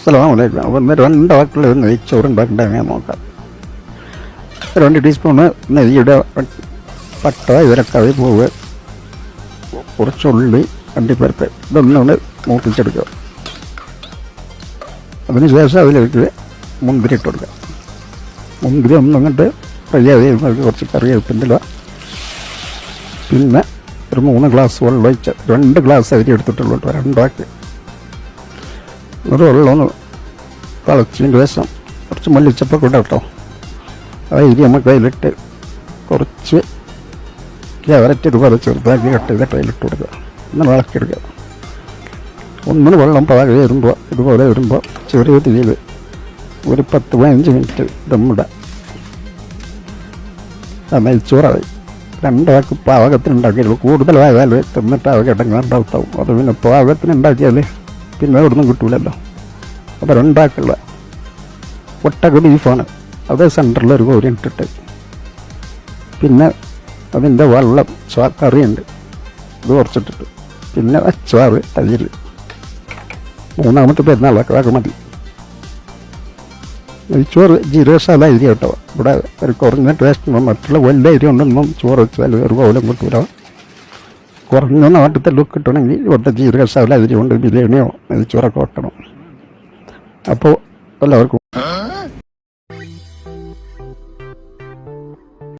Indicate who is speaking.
Speaker 1: ഇന്ന് രണ്ട് വാക്കുള്ള ഒരു നെയ്ച്ചോറ് ഉണ്ടാക്കേണ്ടത് ഞാൻ നോക്കാം. രണ്ട് ടീസ്പൂണ് നെയ്യുടെ പട്ട ഇവരൊക്കെ പൂവ് കുറച്ച് ഉള്ളി ഇതൊന്നും മൂപ്പിച്ചെടുക്കുക. അതിന് ശേഷം അതിലേക്ക് മുന്തിരി ഇട്ട് കൊടുക്കുക. മുന്തിരി ഒന്നും അങ്ങോട്ട് ഫ്രൈ ആയി കുറച്ച് കറിവേപ്പിന്റെ ഇല. പിന്നെ ഒരു മൂന്ന് ഗ്ലാസ് വെള്ളം ഒഴിച്ച് രണ്ട് ഗ്ലാസ് അരി എടുത്തിട്ടുള്ളൂ കേട്ടോ രണ്ടാക്കി ഒരു വെള്ളം ഒന്ന് തിളച്ചതിന് ശേഷം കുറച്ച് മല്ലിച്ചപ്പൊക്കെ ഇടാം കേട്ടോ. ആ ഇരി നമുക്ക് കയ്യിലിട്ട് കുറച്ച് ക്യാരറ്റ് ഇതുപോലെ ചെറുതാക്കി കട്ട് ചെയ്തിട്ട് അതിലിട്ട് കൊടുക്കുക. ഒന്ന് ഇളക്കിയെടുക്കുക ഒന്നിന് വെള്ളം പാകം വരുമ്പോൾ ഇതുപോലെ വരുമ്പോൾ ചെറിയ തീയിൽ ഒരു പത്ത് പതിനഞ്ച് മിനിറ്റ് ദമ്മിടുക ആ നെയ്ച്ചോറായി. രണ്ടാൾക്ക് പാകത്തിനുണ്ടാക്കിയുള്ളൂ കൂടുതലായാൽ തിന്നിട്ട് ആകെ ഇടങ്ങാണ്ടാവും അത് പിന്നെ പാകത്തിന് ഉണ്ടാക്കിയാൽ പിന്നെ അവിടുന്ന് കിട്ടൂലല്ലോ. അപ്പോൾ രണ്ടാക്കുള്ള ഒട്ടക ബീഫാണ് അത് സെന്ററിൽ ഒരു കോരി ഇട്ടിട്ട്. പിന്നെ അതിന്റെ വെള്ളം കറിയുണ്ട്. ഇത് കുറച്ചിട്ടിട്ട്. പിന്നെ അച്ചാറ് തൈര് മൂന്നാമത്തെ പെരുന്നാളൊക്കെ അതൊക്കെ മതി. ചോറ് ജീരകശാല അരി കേട്ടോ. ഇവിടെ ഒരു കുറഞ്ഞ ടേസ്റ്റ് മറ്റുള്ള വലിയ അരി ഉണ്ടെന്നും ചോറ് വെച്ചാൽ ഒരു കോലം കിട്ടൂല. കുറഞ്ഞ നാട്ടിലത്തെ ലുക്ക് കിട്ടണമെങ്കിൽ ഇവിടുത്തെ ജീവിത കഷാവില്ല ജീരകശാല അതിരികൊണ്ട് ബിരിയാണിയോ അത് നെയ്ച്ചോറൊക്കെ വെക്കണം. അപ്പോൾ എല്ലാവർക്കും